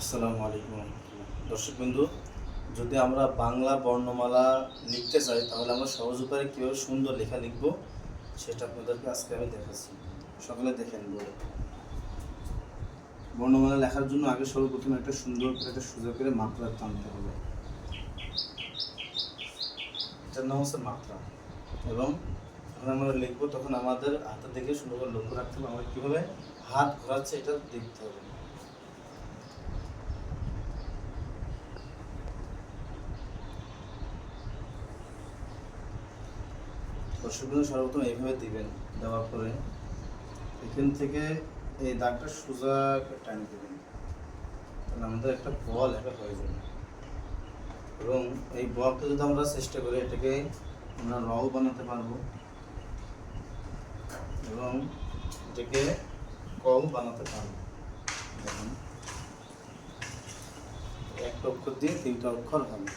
আসসালামু আলাইকুম। দর্শক বিন্দু, যদি আমরা বাংলা বর্ণমালা লিখতে চাই, তাহলে আমরা সহজ উপায়ে কীভাবে সুন্দর লেখা লিখব, সেটা আপনাদেরকে আজকে আমি দেখাচ্ছি। সকলে দেখেন বলে বর্ণমালা লেখার জন্য আগে সর্বপ্রথম একটা সুন্দর করে একটা সুযোগ করে মাত্রা টানতে হবে। এটার নাম হচ্ছে মাত্রা। এবং যখন আমরা লিখব, তখন আমাদের হাতের দিকে সুন্দর লক্ষ্য রাখতে হবে, আমরা কীভাবে হাত ঘোরাচ্ছে এটা দেখতে হবে। দর্শকগুলো সর্বপ্রথম এইভাবে দিবেন দেওয়ার পরে এখান থেকে এই দাগটা সোজা টানি দেবেন। তাহলে আমাদের একটা বল একটা হয়ে যাবে। এবং এই বলটা যদি আমরা চেষ্টা করি এটাকে আমরা রও বানাতে পারব। এবং এটাকে কও বানাতে পারব। দেখুন। একটা অক্ষর দিয়ে তিনটা অক্ষর হবে।